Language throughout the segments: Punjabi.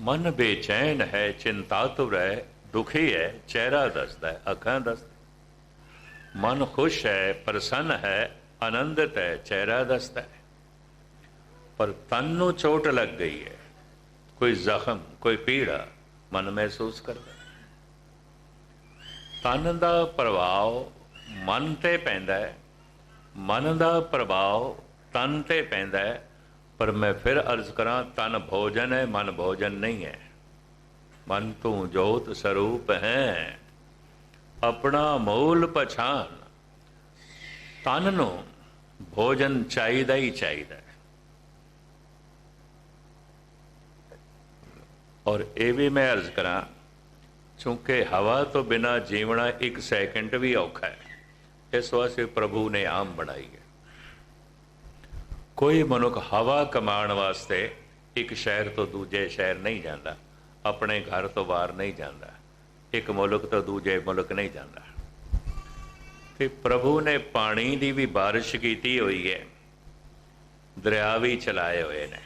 ਮਨ ਬੇਚੈਨ ਹੈ ਚਿੰਤਾਤੁਰ ਹੈ ਦੁਖੀ ਹੈ, ਚਿਹਰਾ ਦੱਸਦਾ ਹੈ, ਅੱਖਾਂ ਦੱਸਦਾ ਮਨ ਖੁਸ਼ ਹੈ, ਪ੍ਰਸੰਨ ਹੈ, ਆਨੰਦਿਤ ਹੈ, ਚਿਹਰਾ ਦੱਸਦਾ ਹੈ। ਪਰ ਤਨ ਨੂੰ ਚੋਟ ਲੱਗ ਗਈ ਹੈ। ਕੋਈ ਜ਼ਖਮ, ਕੋਈ ਪੀੜਾ ਮਨ ਮਹਿਸੂਸ ਕਰਦਾ ਤਨ ਦਾ ਪ੍ਰਭਾਵ ਮਨ ਤੇ ਪੈਂਦਾ ਹੈ। ਮਨ ਦਾ ਪ੍ਰਭਾਵ ਤਨ ਤੇ ਪੈਂਦਾ ਹੈ। ਪਰ ਮੈਂ ਫਿਰ ਅਰਜ਼ ਕਰਾਂ ਤਨ ਭੋਜਨ ਹੈ ਮਨ ਭੋਜਨ ਨਹੀਂ ਹੈ ਮਨ ਤੂੰ ਜੋਤ ਸਰੂਪ ਹੈ ਆਪਣਾ ਮੂਲ ਪਛਾਨ ਤਨ ਨੂੰ ਭੋਜਨ ਚਾਹੀਦਾ ਹੀ ਚਾਹੀਦਾ ਹੈ ਔਰ ਇਹ ਵੀ ਮੈਂ ਅਰਜ਼ ਕਰਾਂ ਚੂੰਕਿ ਹਵਾ ਤੋਂ ਬਿਨਾ ਜੀਵਣਾ ਇੱਕ ਸੈਕਿੰਡ ਵੀ ਔਖਾ ਹੈ ਇਸ ਵਾਸਤੇ ਪ੍ਰਭੂ ਨੇ ਆਮ ਬਣਾਈ ਹੈ ਕੋਈ ਮਨੁੱਖ ਹਵਾ ਕਮਾਉਣ ਵਾਸਤੇ ਇੱਕ ਸ਼ਹਿਰ ਤੋਂ ਦੂਜੇ ਸ਼ਹਿਰ ਨਹੀਂ ਜਾਂਦਾ, ਆਪਣੇ ਘਰ ਤੋਂ ਬਾਹਰ ਨਹੀਂ ਜਾਂਦਾ, ਇੱਕ ਮੁਲਕ ਤੋਂ ਦੂਜੇ ਮੁਲਕ ਨਹੀਂ ਜਾਂਦਾ। ਤੇ ਪ੍ਰਭੂ ਨੇ ਪਾਣੀ ਦੀ ਵੀ ਬਾਰਿਸ਼ ਕੀਤੀ ਹੋਈ ਹੈ, ਦਰਿਆ ਵੀ ਚਲਾਏ ਹੋਏ ਨੇ,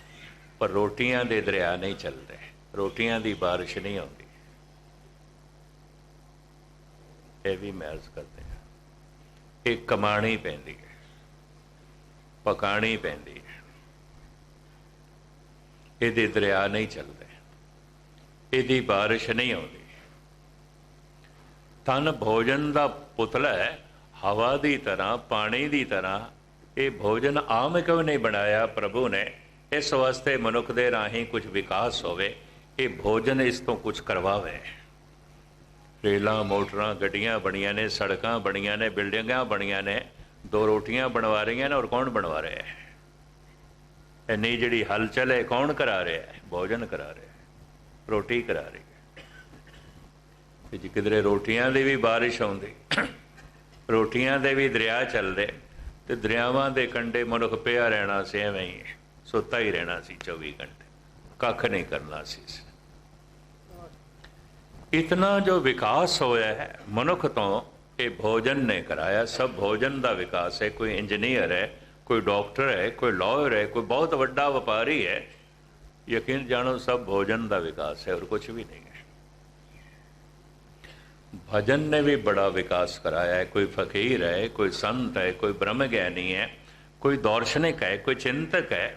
ਪਰ ਰੋਟੀਆਂ ਦੇ ਦਰਿਆ ਨਹੀਂ ਚੱਲਦੇ, ਰੋਟੀਆਂ ਦੀ ਬਾਰਿਸ਼ ਨਹੀਂ ਆਉਂਦੀ। ਇਹ ਵੀ ਮੈਂ ਅਰਜ਼ ਕਰਦੇ ਹਾਂ ਇਹ ਕਮਾਣੀ ਪੈਂਦੀ ਹੈ। ਪਕਾਣੀ ਪੈਂਦੀ ਹੈ ਇਹਦੇ ਦਰਿਆ ਨਹੀਂ ਚੱਲਦੇ। ਇਹਦੀ ਬਾਰਿਸ਼ ਨਹੀਂ ਆਉਂਦੀ। ਤਨ ਭੋਜਨ ਦਾ ਪੁਤਲਾ ਹੈ, ਹਵਾ ਦੀ ਤਰ੍ਹਾਂ, ਪਾਣੀ ਦੀ ਤਰ੍ਹਾਂ। ਇਹ ਭੋਜਨ ਆਮ ਕਿਉਂ ਨਹੀਂ ਬਣਾਇਆ ਪ੍ਰਭੂ ਨੇ? ਇਸ ਵਾਸਤੇ ਮਨੁੱਖ ਦੇ ਰਾਹੀਂ ਕੁਝ ਵਿਕਾਸ ਹੋਵੇ, ਇਹ ਭੋਜਨ ਇਸ ਤੋਂ ਕੁਝ ਕਰਵਾਵੇ। ਰੇਲਾਂ, ਮੋਟਰਾਂ, ਗੱਡੀਆਂ ਬਣੀਆਂ ਨੇ, ਸੜਕਾਂ ਬਣੀਆਂ ਨੇ, ਬਿਲਡਿੰਗਾਂ ਬਣੀਆਂ ਨੇ। ਦੋ ਰੋਟੀਆਂ ਬਣਵਾ ਰਹੀਆਂ ਨੇ ਔਰ ਕੌਣ ਬਣਵਾ ਰਿਹਾ ਹੈ? ਇੰਨੀ ਜਿਹੜੀ ਹਲਚਲ ਹੈ ਕੌਣ ਕਰਾ ਰਿਹਾ ਹੈ? ਭੋਜਨ ਕਰਾ ਰਿਹਾ ਹੈ, ਰੋਟੀ ਕਰਾ ਰਹੀ ਹੈ। ਜੇ ਕਿਧਰੇ ਰੋਟੀਆਂ ਦੀ ਵੀ ਬਾਰਿਸ਼ ਆਉਂਦੀ, ਰੋਟੀਆਂ ਦੇ ਵੀ ਦਰਿਆ ਚੱਲਦੇ, ਤੇ ਦਰਿਆਵਾਂ ਦੇ ਕੰਢੇ ਮਨੁੱਖ ਪਿਆ ਰਹਿਣਾ ਸੀ, ਐਵੇਂ ਹੀ ਸੁੱਤਾ ਹੀ ਰਹਿਣਾ ਸੀ 24 ਘੰਟੇ, ਕੱਖ ਨਹੀਂ ਕਰਨਾ ਸੀ ਇਤਨਾ ਜੋ ਵਿਕਾਸ ਹੋਇਆ ਹੈ ਮਨੁੱਖ ਤੋਂ ਇਹ ਭੋਜਨ ਨੇ ਕਰਾਇਆ ਸਭ ਭੋਜਨ ਦਾ ਵਿਕਾਸ ਹੈ ਕੋਈ ਇੰਜੀਨੀਅਰ ਹੈ ਕੋਈ ਡਾਕਟਰ ਹੈ ਕੋਈ ਲਾਇਰ ਹੈ ਕੋਈ ਬਹੁਤ ਵੱਡਾ ਵਪਾਰੀ ਹੈ ਯਕੀਨ ਜਾਣੋ ਸਭ ਭੋਜਨ ਦਾ ਵਿਕਾਸ ਹੈ ਔਰ ਕੁਝ ਵੀ ਨਹੀਂ ਹੈ ਭਜਨ ਨੇ ਵੀ ਬੜਾ ਵਿਕਾਸ ਕਰਾਇਆ ਹੈ ਕੋਈ ਫਕੀਰ ਹੈ ਕੋਈ ਸੰਤ ਹੈ ਕੋਈ ਬ੍ਰਹਮ ਗਿਆਨੀ ਹੈ ਕੋਈ ਦਾਰਸ਼ਨਿਕ ਹੈ ਕੋਈ ਚਿੰਤਕ ਹੈ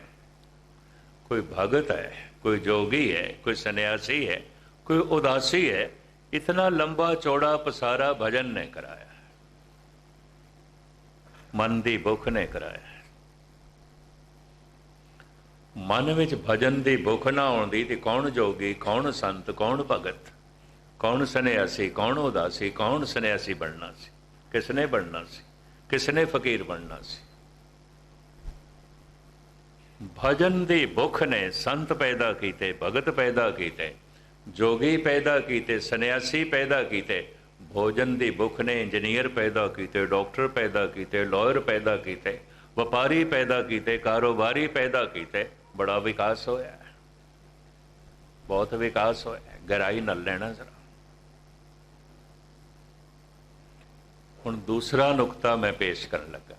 ਕੋਈ ਭਗਤ ਹੈ ਕੋਈ ਜੋਗੀ ਹੈ ਕੋਈ ਸੰਨਿਆਸੀ ਹੈ ਕੋਈ ਉਦਾਸੀ ਹੈ ਇਤਨਾ ਲੰਬਾ ਚੌੜਾ ਪਸਾਰਾ ਭਜਨ ਨੇ ਕਰਾਇਆ ਮਨ ਦੀ ਭੁੱਖ ਨੇ ਕਰਾਇਆ ਮਨ ਵਿੱਚ ਭਜਨ ਦੀ ਭੁੱਖ ਨਾ ਆਉਂਦੀ ਤੇ ਕੌਣ ਜੋਗੀ ਕੌਣ ਸੰਤ ਕੌਣ ਭਗਤ ਕੌਣ ਸੰਨਿਆਸੀ ਕੌਣ ਉਦਾਸੀ ਕੌਣ ਸੰਨਿਆਸੀ ਬਣਨਾ ਸੀ ਕਿਸਨੇ ਬਣਨਾ ਸੀ ਕਿਸਨੇ ਫਕੀਰ ਬਣਨਾ ਸੀ ਭਜਨ ਦੀ ਭੁੱਖ ਨੇ ਸੰਤ ਪੈਦਾ ਕੀਤੇ ਭਗਤ ਪੈਦਾ ਕੀਤੇ ਜੋਗੀ ਪੈਦਾ ਕੀਤੇ, ਸੰਨਿਆਸੀ ਪੈਦਾ ਕੀਤੇ, ਭੋਜਨ ਦੀ ਭੁੱਖ ਨੇ ਇੰਜੀਨੀਅਰ ਪੈਦਾ ਕੀਤੇ, ਡਾਕਟਰ ਪੈਦਾ ਕੀਤੇ, ਲਾਇਰ ਪੈਦਾ ਕੀਤੇ, ਵਪਾਰੀ ਪੈਦਾ ਕੀਤੇ, ਕਾਰੋਬਾਰੀ ਪੈਦਾ ਕੀਤੇ, ਬੜਾ ਵਿਕਾਸ ਹੋਇਆ। ਬਹੁਤ ਵਿਕਾਸ ਹੋਇਆ। ਗਹਿਰਾਈ ਨਾਲ ਲੈਣਾ ਜ਼ਰਾ। ਹੁਣ ਦੂਸਰਾ ਨੁਕਤਾ ਮੈਂ ਪੇਸ਼ ਕਰਨ ਲੱਗਾ।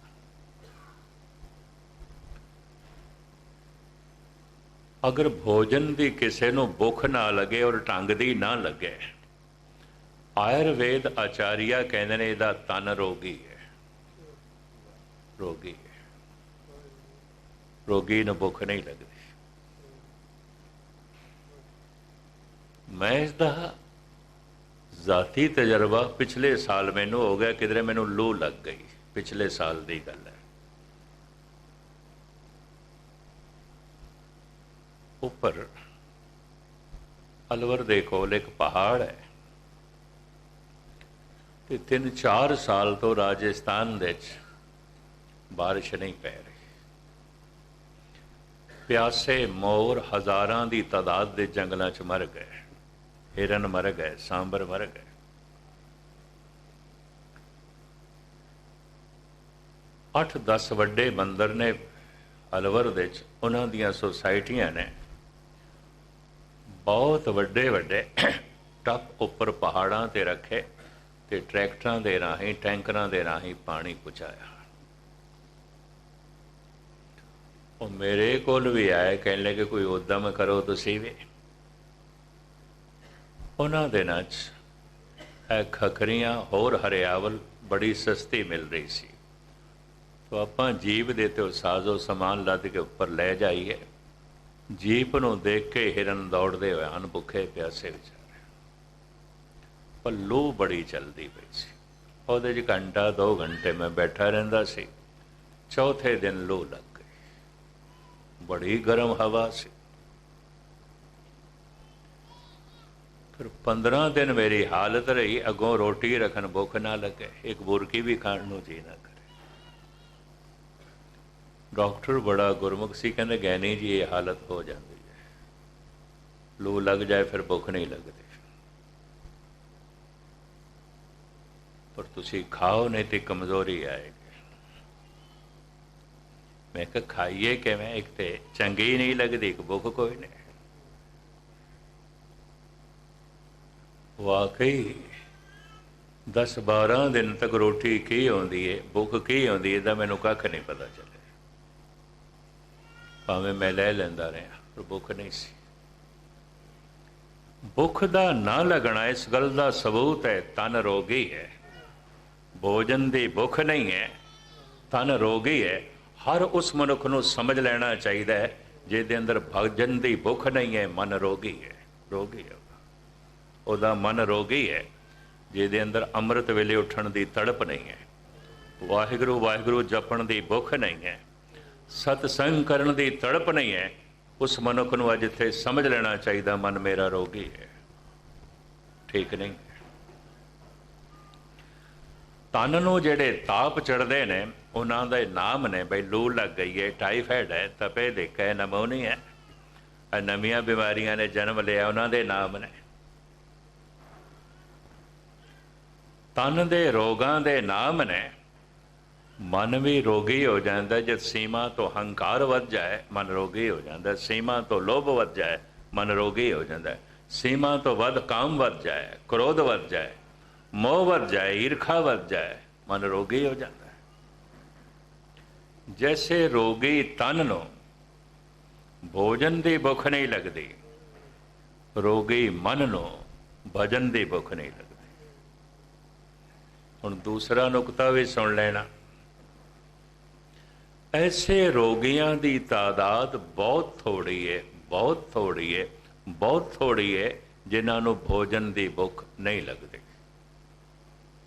ਅਗਰ ਭੋਜਨ ਦੀ ਕਿਸੇ ਨੂੰ ਭੁੱਖ ਨਾ ਲੱਗੇ ਔਰ ਢੰਗ ਦੀ ਨਾ ਲੱਗੇ, ਆਯੁਰਵੇਦ ਆਚਾਰੀਆ ਕਹਿੰਦੇ ਨੇ ਇਹਦਾ ਤਨ ਰੋਗੀ ਹੈ। ਰੋਗੀ ਹੈ। ਰੋਗੀ ਨੂੰ ਭੁੱਖ ਨਹੀਂ ਲੱਗਦੀ। ਮੈਂ ਇਸ ਦਾ ਜ਼ਾਤੀ ਤਜਰਬਾ ਪਿਛਲੇ ਸਾਲ ਮੈਨੂੰ ਹੋ ਗਿਆ, ਕਿਧਰੇ ਮੈਨੂੰ ਲੂ ਲੱਗ ਗਈ, ਪਿਛਲੇ ਸਾਲ ਦੀ ਗੱਲ ਹੈ। ਉੱਪਰ ਅਲਵਰ ਦੇ ਕੋਲ ਇੱਕ ਪਹਾੜ ਹੈ। ਤੇ 3-4 ਸਾਲ ਤੋਂ ਰਾਜਸਥਾਨ ਦੇ ਵਿੱਚ ਬਾਰਿਸ਼ ਨਹੀਂ ਪੈ ਰਹੀ। ਪਿਆਸੇ ਮੋਰ ਹਜ਼ਾਰਾਂ ਦੀ ਤਾਦਾਦ ਦੇ ਜੰਗਲਾਂ 'ਚ ਮਰ ਗਏ। ਹਿਰਨ ਮਰ ਗਏ, ਸਾਂਬਰ ਮਰ ਗਏ। ਅੱਠ 10 ਵੱਡੇ ਮੰਦਰ ਨੇ ਅਲਵਰ ਦੇ ਵਿੱਚ ਉਹਨਾਂ ਦੀਆਂ ਸੁਸਾਇਟੀਆਂ ਨੇ ਬਹੁਤ ਵੱਡੇ ਵੱਡੇ ਟੱਪ ਉੱਪਰ ਪਹਾੜਾਂ ਤੇ ਰੱਖੇ ਤੇ ਟਰੈਕਟਰਾਂ ਦੇ ਰਾਹੀਂ, ਟੈਂਕਰਾਂ ਦੇ ਰਾਹੀਂ ਪਾਣੀ ਪਹੁੰਚਾਇਆ ਉਹ ਮੇਰੇ ਕੋਲ ਵੀ ਆਏ ਕਹਿਣ ਲੱਗੇ ਕੋਈ ਉਦਮ ਕਰੋ ਤੁਸੀਂ ਵੀ। ਉਹਨਾਂ ਦਿਨਾਂ 'ਚ ਇਹ ਖਖਰੀਆਂ ਹੋਰ ਹਰਿਆਵਲ ਬੜੀ ਸਸਤੀ ਮਿਲ ਰਹੀ ਸੀ। ਤੋ ਆਪਾਂ ਜੀਪ ਦੇ ਤੇ ਸਾਜ਼ੋ ਸਮਾਨ ਲੱਦ ਕੇ ਉੱਪਰ ਲੈ ਜਾਈਏ। ਜੀਪ ਨੂੰ ਦੇਖ ਕੇ ਹਿਰਨ ਦੌੜਦੇ ਹੋਏ ਹਨ ਭੁੱਖੇ ਪਿਆਸੇ ਵਿਚਾਰੇ ਪਰ ਲੂ ਬੜੀ ਚੱਲਦੀ ਪਈ ਸੀ। ਉਹਦੇ 'ਚ ਘੰਟਾ ਦੋ ਘੰਟੇ ਮੈਂ ਬੈਠਾ ਰਹਿੰਦਾ ਸੀ। ਚੌਥੇ ਦਿਨ ਲੂ ਲੱਗ ਗਈ। ਬੜੀ ਗਰਮ ਹਵਾ ਸੀ। ਫਿਰ 15 ਦਿਨ ਮੇਰੀ ਹਾਲਤ ਰਹੀ। ਅਗੋਂ ਰੋਟੀ ਰੱਖਣ ਭੁੱਖ ਨਾ ਲੱਗੇ। ਇੱਕ ਬੁਰਕੀ ਵੀ ਖਾਣ ਨੂੰ ਜੀ ਨਾ ਡਾਕਟਰ ਬੜਾ ਗੁਰਮੁਖ ਸੀ, ਕਹਿੰਦੇ ਗੈਨੀ ਜੀ, ਇਹ ਹਾਲਤ ਹੋ ਜਾਂਦੀ ਹੈ। ਲੂ ਲੱਗ ਜਾਏ, ਫਿਰ ਭੁੱਖ ਨਹੀਂ ਲੱਗਦੀ। ਪਰ ਤੁਸੀਂ ਖਾਓ, ਨਹੀਂ ਤੇ ਕਮਜ਼ੋਰੀ ਆਏਗੀ। ਮੈਂ ਕਿਹਾ, ਖਾਈਏ ਕਿਵੇਂ? ਇੱਕ ਤੇ ਚੰਗੀ ਨਹੀਂ ਲੱਗਦੀ, ਇੱਕ ਭੁੱਖ ਕੋਈ ਨਹੀਂ। ਵਾਕਈ 10 12 ਦਿਨ ਤੱਕ ਰੋਟੀ ਕੀ ਆਉਂਦੀ ਏ? ਭੁੱਖ ਕੀ ਆਉਂਦੀ ਏ? ਤਾਂ ਮੈਨੂੰ ਕੱਖ ਨਹੀਂ ਪਤਾ ਚੱਲ ਭਾਵੇਂ ਮੈਂ ਲੈ ਲੈਂਦਾ ਰਿਹਾ, ਪਰ ਭੁੱਖ ਨਹੀਂ ਸੀ। ਭੁੱਖ ਦਾ ਨਾ ਲੱਗਣਾ ਇਸ ਗੱਲ ਦਾ ਸਬੂਤ ਹੈ, ਤਨ ਰੋਗੀ ਹੈ। ਭੋਜਨ ਦੀ ਭੁੱਖ ਨਹੀਂ ਹੈ, ਤਨ ਰੋਗੀ ਹੈ। ਹਰ ਉਸ ਮਨੁੱਖ ਨੂੰ ਸਮਝ ਲੈਣਾ ਚਾਹੀਦਾ ਹੈ, ਜਿਹਦੇ ਅੰਦਰ ਭਜਨ ਦੀ ਭੁੱਖ ਨਹੀਂ ਹੈ, ਮਨ ਰੋਗੀ ਹੈ। ਰੋਗੀ ਹੈ ਉਹਦਾ। ਮਨ ਰੋਗੀ ਹੈ, ਜਿਹਦੇ ਅੰਦਰ ਅੰਮ੍ਰਿਤ ਵੇਲੇ ਉੱਠਣ ਦੀ ਤੜਪ ਨਹੀਂ ਹੈ। ਵਾਹਿਗੁਰੂ ਵਾਹਿਗੁਰੂ ਜਪਣ ਦੀ ਭੁੱਖ ਨਹੀਂ ਹੈ। ਸਤਸੰਗ ਕਰਨ ਦੀ ਤੜਪ ਨਹੀਂ ਹੈ। ਉਸ ਮਨੁੱਖ ਨੂੰ ਅੱਜ ਇੱਥੇ ਸਮਝ ਲੈਣਾ ਚਾਹੀਦਾ, ਮਨ ਮੇਰਾ ਰੋਗੀ ਹੈ। ਠੀਕ ਨਹੀਂ। ਤਨ ਨੂੰ ਜਿਹੜੇ ਤਾਪ ਚੜਦੇ ਨੇ, ਉਹਨਾਂ ਦੇ ਨਾਮ ਨੇ ਬਈ ਲੂ ਲੱਗ ਗਈ ਹੈ, ਟਾਈਫਾਇਡ ਹੈ, ਤਪੇ ਦੇਖੇ ਨਮੋਨੀਆ ਹੈ। ਨਵੀਆਂ ਬਿਮਾਰੀਆਂ ਨੇ ਜਨਮ ਲਿਆ, ਉਹਨਾਂ ਦੇ ਨਾਮ ਨੇ। ਤਨ ਦੇ ਰੋਗਾਂ ਦੇ ਨਾਮ ਨੇ। ਮਨ ਵੀ ਰੋਗੀ ਹੋ ਜਾਂਦਾ ਜਦ ਸੀਮਾ ਤੋਂ ਹੰਕਾਰ ਵੱਧ ਜਾਏ, ਮਨ ਰੋਗੀ ਹੋ ਜਾਂਦਾ ਸੀਮਾ ਤੋਂ ਲੋਭ ਵੱਧ ਜਾਏ, ਮਨ ਰੋਗੀ ਹੋ ਜਾਂਦਾ ਸੀਮਾ ਤੋਂ ਵੱਧ ਕਾਮ ਵੱਧ ਜਾਏ, ਕ੍ਰੋਧ ਵੱਧ ਜਾਏ, ਮੋਹ ਵੱਧ ਜਾਏ, ਈਰਖਾ ਵੱਧ ਜਾਏ, ਮਨ ਰੋਗੀ ਹੋ ਜਾਂਦਾ ਜੈਸੇ ਰੋਗੀ ਤਨ ਨੂੰ ਭੋਜਨ ਦੀ ਭੁੱਖ ਨਹੀਂ ਲੱਗਦੀ, ਰੋਗੀ ਮਨ ਨੂੰ ਭਜਨ ਦੀ ਭੁੱਖ ਨਹੀਂ ਲੱਗਦੀ। ਹੁਣ ਦੂਸਰਾ ਨੁਕਤਾ ਵੀ ਸੁਣ ਲੈਣਾ। ਐਸੇ ਰੋਗੀਆਂ ਦੀ ਤਾਦਾਦ ਬਹੁਤ ਥੋੜੀ ਹੈ ਬਹੁਤ ਥੋੜੀ ਹੈ ਬਹੁਤ ਥੋੜੀ ਹੈ ਜਿਨ੍ਹਾਂ ਨੂੰ ਭੋਜਨ ਦੀ ਭੁੱਖ ਨਹੀਂ ਲੱਗਦੀ।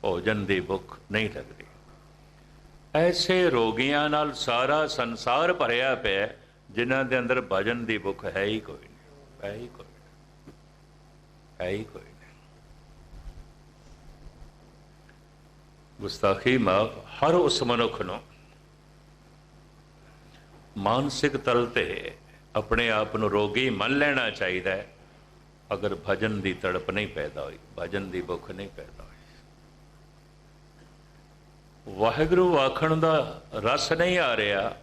ਭੋਜਨ ਦੀ ਭੁੱਖ ਨਹੀਂ ਲੱਗਦੀ। ਐਸੇ ਰੋਗੀਆਂ ਨਾਲ ਸਾਰਾ ਸੰਸਾਰ ਭਰਿਆ ਪਿਆ ਜਿਨ੍ਹਾਂ ਦੇ ਅੰਦਰ ਭਜਨ ਦੀ ਭੁੱਖ ਹੈ ਹੀ ਕੋਈ ਨਹੀਂ, ਹੈ ਹੀ ਕੋਈ ਨਹੀਂ, ਹੈ ਹੀ ਕੋਈ ਨਹੀਂ। ਗੁਸਤਾਖੀ ਮਾਫ ਹਰ ਉਸ ਮਨੁੱਖ ਨੂੰ ਮਾਨਸਿਕ ਤਲ ਤੇ ਆਪਣੇ ਆਪ ਨੂੰ ਰੋਗੀ ਮੰਨ ਲੈਣਾ ਚਾਹੀਦਾ ਹੈ। ਅਗਰ ਭਜਨ ਦੀ ਤੜਪ ਨਹੀਂ ਪੈਦਾ ਹੋਈ, ਭਜਨ ਦੀ ਭੁੱਖ ਨਹੀਂ ਪੈਦਾ ਹੋਈ। ਵਾਹਿਗੁਰੂ ਆਖਣ ਦਾ ਰਸ ਨਹੀਂ ਆ ਰਿਹਾ,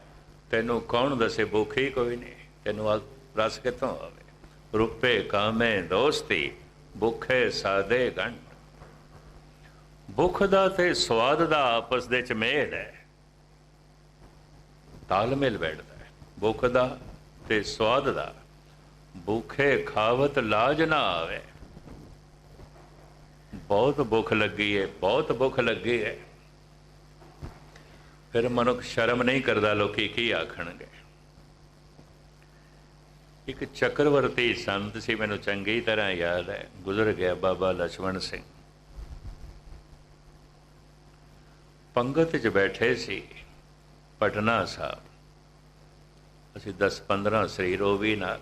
ਤੈਨੂੰ ਕੌਣ ਦੱਸੇ ਭੁੱਖ ਹੀ ਕੋਈ ਨਹੀਂ, ਤੈਨੂੰ ਰਸ ਕਿੱਥੋਂ ਆਵੇ? ਰੁਪੇ ਕਾਮੇ ਦੋਸਤੀ, ਭੁੱਖੇ ਸਾਦੇ ਗੰਢ। ਭੁੱਖ ਦਾ ਤੇ ਸਵਾਦ ਦਾ ਆਪਸ ਦੇ ਚ ਮੇਲ ਹੈ। ਤਾਲਮੇਲ ਬੈਠਦਾ। ਭੁੱਖ ਦਾ ਤੇ ਸਵਾਦ ਦਾ। ਭੁੱਖੇ ਖਾਵਤ ਲਾਜ ਨਾ ਆਵੇ। ਬਹੁਤ ਭੁੱਖ ਲੱਗੀ ਹੈ ਬਹੁਤ ਭੁੱਖ ਲੱਗੀ ਹੈ ਫਿਰ ਮਨੁੱਖ ਸ਼ਰਮ ਨਹੀਂ ਕਰਦਾ ਲੋਕੀ ਕੀ ਆਖਣਗੇ। ਇੱਕ ਚੱਕਰਵਰਤੀ ਸੰਤ ਸੀ, ਮੈਨੂੰ ਚੰਗੀ ਤਰ੍ਹਾਂ ਯਾਦ ਹੈ। ਗੁਜ਼ਰ ਗਿਆ ਬਾਬਾ ਲਛਮਣ ਸਿੰਘ। ਪੰਗਤ 'ਚ ਬੈਠੇ ਸੀ, ਪਟਨਾ ਸਾਹਿਬ। ਅਸੀਂ 10-15 ਸਰੀਰ ਉਹ ਵੀ ਨਾਲ।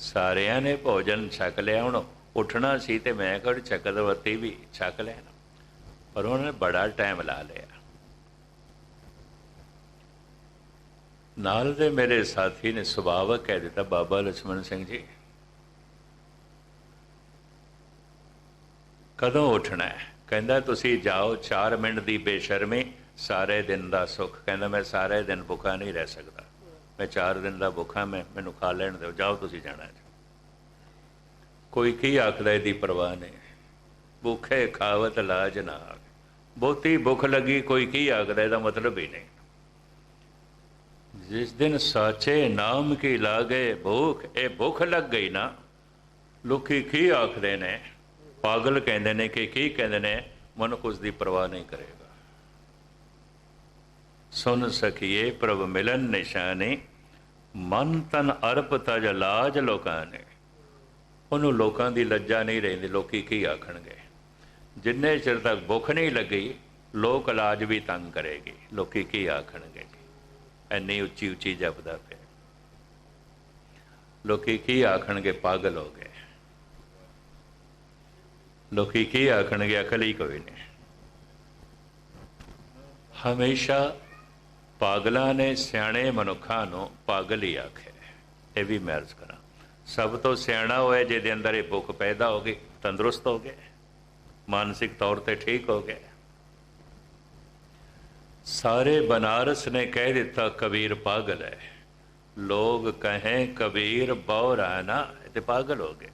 ਸਾਰਿਆਂ ਨੇ ਭੋਜਨ ਛਕ ਲਿਆ, ਹੁਣ ਉੱਠਣਾ ਸੀ ਤੇ ਮੈਂ ਕਿਹਾ ਚੱਕਰਵਤੀ ਵੀ ਛਕ ਲੈਣਾ ਪਰ ਉਹਨੇ ਬੜਾ ਟਾਈਮ ਲਾ ਲਿਆ। ਨਾਲ ਦੇ ਮੇਰੇ ਸਾਥੀ ਨੇ ਸੁਭਾਵਕ ਕਹਿ ਦਿੱਤਾ, ਬਾਬਾ ਲਛਮਣ ਸਿੰਘ ਜੀ, ਕਦੋਂ ਉੱਠਣਾ ਕਹਿੰਦਾ, ਤੁਸੀਂ ਜਾਓ 4 ਮਿੰਟ ਦੀ ਬੇਸ਼ਰਮੀ, ਸਾਰੇ ਦਿਨ ਦਾ ਸੁੱਖ। ਕਹਿੰਦਾ, ਮੈਂ ਸਾਰੇ ਦਿਨ ਭੁੱਖਾ ਨਹੀਂ ਰਹਿ ਸਕਦਾ। ਮੈਂ 4 ਦਿਨ ਦਾ ਭੁੱਖਾ, ਮੈਂ, ਮੈਨੂੰ ਖਾ ਲੈਣ ਦਿਓ, ਜਾਓ ਤੁਸੀਂ ਜਾਣਾ ਕੋਈ ਕੀ ਆਖਦਾ, ਇਹਦੀ ਪਰਵਾਹ ਨਹੀਂ। ਭੁੱਖੇ ਖਾਵਤ ਲਾਜ ਨਾ ਬਹੁਤੀ ਭੁੱਖ ਲੱਗੀ, ਕੋਈ ਕੀ ਆਖਦਾ, ਇਹਦਾ ਮਤਲਬ ਹੀ ਨਹੀਂ। ਜਿਸ ਦਿਨ ਸਾਚੇ ਨਾਮ ਕੀ ਲਾਗੇ ਭੁੱਖ, ਇਹ ਭੁੱਖ ਲੱਗ ਗਈ ਨਾ। ਲੋਕੀ ਕੀ ਆਖਦੇ ਨੇ? ਪਾਗਲ ਕਹਿੰਦੇ ਨੇ ਕਿ ਕੀ ਕਹਿੰਦੇ ਨੇ? ਮਨੁੱਖ ਉਸ ਦੀ ਪਰਵਾਹ ਨਹੀਂ ਕਰੇਗਾ। ਸੁਣ ਸਖੀਏ ਪ੍ਰਭ ਮਿਲਨ ਨਿਸ਼ਾਨੇ। ਮਨ ਤਨ ਅਰਪ ਤਜ ਲਾਜ ਲੋਕਾਂ ਨੇ। ਉਹਨੂੰ ਲੋਕਾਂ ਦੀ ਲੱਜਾ ਨਹੀਂ ਰਹਿੰਦੀ, ਲੋਕੀ ਕੀ ਆਖਣਗੇ? ਜਿੰਨੇ ਚਿਰ ਤੱਕ ਭੁੱਖ ਨਹੀਂ ਲੱਗੀ, ਲੋਕ ਇਲਾਜ ਵੀ ਤੰਗ ਕਰੇਗੀ। ਲੋਕੀ ਕੀ ਆਖਣਗੇ? ਐਨੀ ਉੱਚੀ ਉੱਚੀ ਜਪਦਾ ਪਿਆ। ਲੋਕੀ ਕੀ ਆਖਣਗੇ? ਪਾਗਲ ਹੋ ਗਏ। ਲੋਕੀ ਕੀ ਆਖਣਗੇ? ਅਕਲ ਹੀ ਕੋਈ ਨਹੀਂ। ਹਮੇਸ਼ਾ ਪਾਗਲਾਂ ਨੇ ਸਿਆਣੇ ਮਨੁੱਖਾਂ ਨੂੰ ਪਾਗਲ ਹੀ ਆਖਿਆ ਇਹ ਵੀ ਮੈਂ ਅਰਜ਼ ਕਰਾਂ। ਸਭ ਤੋਂ ਸਿਆਣਾ ਹੋਇਆ ਜਿਹਦੇ ਅੰਦਰ ਇਹ ਭੁੱਖ ਪੈਦਾ ਹੋ ਗਈ, ਤੰਦਰੁਸਤ ਹੋ ਗਏ ਮਾਨਸਿਕ ਤੌਰ ਤੇ ਠੀਕ ਹੋ ਗਏ ਸਾਰੇ ਬਨਾਰਸ ਨੇ ਕਹਿ ਦਿੱਤਾ, ਕਬੀਰ ਪਾਗਲ ਹੈ। ਲੋਗ ਕਹੇ, ਕਬੀਰ ਬੌਰਾ ਨਾ ਤੇ ਪਾਗਲ ਹੋ ਗਏ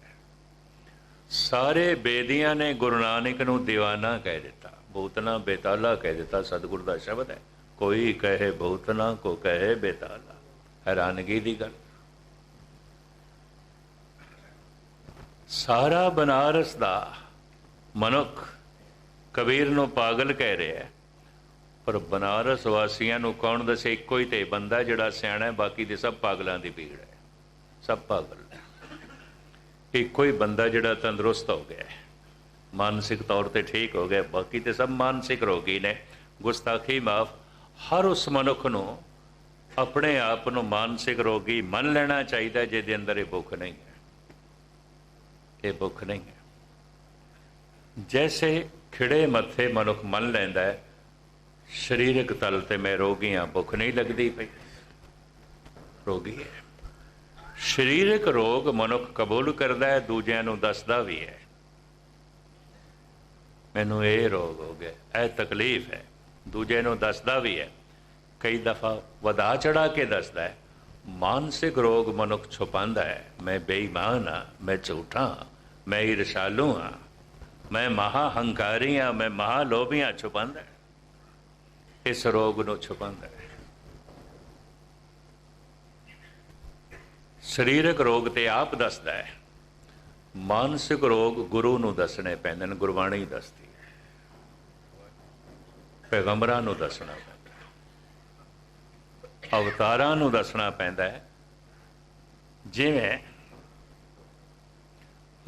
ਸਾਰੇ ਬੇਦੀਆਂ ਨੇ ਗੁਰੂ ਨਾਨਕ ਨੂੰ دیਵਾਨਾ ਕਹਿ ਦਿੱਤਾ, ਬੂਤਨਾ ਬੇਤਾਲਾ ਕਹਿ ਦਿੱਤਾ, ਸਤਿਗੁਰ ਦਾ ਸ਼ਬਦ ਹੈ। ਕੋਈ ਕਹੇ ਬਹੁਤਨਾ ਕੋ ਕਹੇ ਬੇਤਾਲਾ ਹੈਰਾਨਗੀ ਦੀ ਗੱਲ। ਸਾਰਾ ਬਨਾਰਸ ਦਾ ਮਨੁੱਖ ਕਬੀਰ ਨੂੰ ਪਾਗਲ ਕਹਿ ਰਿਹਾ ਹੈ। ਪਰ ਬਨਾਰਸ ਵਾਸੀਆਂ ਨੂੰ ਕੌਣ ਦੱਸੇ? ਇੱਕੋ ਹੀ ਤੇ ਬੰਦਾ ਜਿਹੜਾ ਸਿਆਣਾ ਹੈ, ਬਾਕੀ ਦੇ ਸਭ ਪਾਗਲਾਂ ਦੀ ਭੀੜ ਹੈ। ਸਭ ਪਾਗਲ ਨੇ। ਇੱਕੋ ਹੀ ਬੰਦਾ ਜਿਹੜਾ ਤੰਦਰੁਸਤ ਹੋ ਗਿਆ ਹੈ। ਮਾਨਸਿਕ ਤੌਰ ਤੇ ਠੀਕ ਹੋ ਗਿਆ ਬਾਕੀ ਤੇ ਸਭ ਮਾਨਸਿਕ ਰੋਗੀ ਨੇ। ਗੁਸਤਾਖੀ ਮਾਫ ਹਰ ਉਸ ਮਨੁੱਖ ਨੂੰ ਆਪਣੇ ਆਪ ਨੂੰ ਮਾਨਸਿਕ ਰੋਗੀ ਮੰਨ ਲੈਣਾ ਚਾਹੀਦਾ ਜਿਹਦੇ ਅੰਦਰ ਇਹ ਭੁੱਖ ਨਹੀਂ ਹੈ। ਇਹ ਭੁੱਖ ਨਹੀਂ ਹੈ। ਜੈਸੇ ਖਿੜੇ ਮੱਥੇ ਮਨੁੱਖ ਮੰਨ ਲੈਂਦਾ ਹੈ, ਸਰੀਰਕ ਤਲ ਤੇ ਮੈਂ ਰੋਗੀ ਹਾਂ ਭੁੱਖ ਨਹੀਂ ਲੱਗਦੀ ਪਈ। ਰੋਗੀ ਹੈ। ਸਰੀਰਕ ਰੋਗ ਮਨੁੱਖ ਕਬੂਲ ਕਰਦਾ ਹੈ, ਦੂਜਿਆਂ ਨੂੰ ਦੱਸਦਾ ਵੀ ਹੈ। ਮੈਨੂੰ ਇਹ ਰੋਗ ਹੋ ਗਿਆ, ਇਹ ਤਕਲੀਫ ਹੈ। ਦੂਜੇ ਨੂੰ ਦੱਸਦਾ ਵੀ ਹੈ, ਕਈ ਦਫਾ ਵਧਾ ਚੜਾ ਕੇ ਦੱਸਦਾ ਹੈ, ਮਾਨਸਿਕ ਰੋਗ ਮਨੁੱਖ ਛੁਪਾਉਂਦਾ ਹੈ, ਮੈਂ ਬੇਈਮਾਨ ਹਾਂ, ਮੈਂ ਝੂਠਾ ਮੈਂ ਈਰਸ਼ਾਲੂ ਹਾਂ, ਮੈਂ ਮਹਾ ਹੰਕਾਰੀ ਹਾਂ, ਮੈਂ ਮਹਾ ਲੋਭੀ ਹਾਂ, ਛੁਪਾਉਂਦਾ ਹੈ, ਇਸ ਰੋਗ ਨੂੰ ਛੁਪਾਉਂਦਾ ਹੈ। ਸਰੀਰਕ ਰੋਗ ਤੇ ਆਪ ਦੱਸਦਾ ਹੈ, ਮਾਨਸਿਕ ਰੋਗ ਗੁਰੂ ਨੂੰ ਦੱਸਣੇ ਪੈਂਦੇ ਨੇ, ਗੁਰਬਾਣੀ ਦੱਸਦੀ ਪੈਗੰਬਰਾਂ ਨੂੰ ਦੱਸਣਾ ਪੈਂਦਾ ਅਵਤਾਰਾਂ ਨੂੰ ਦੱਸਣਾ ਪੈਂਦਾ ਹੈ। ਜਿਵੇਂ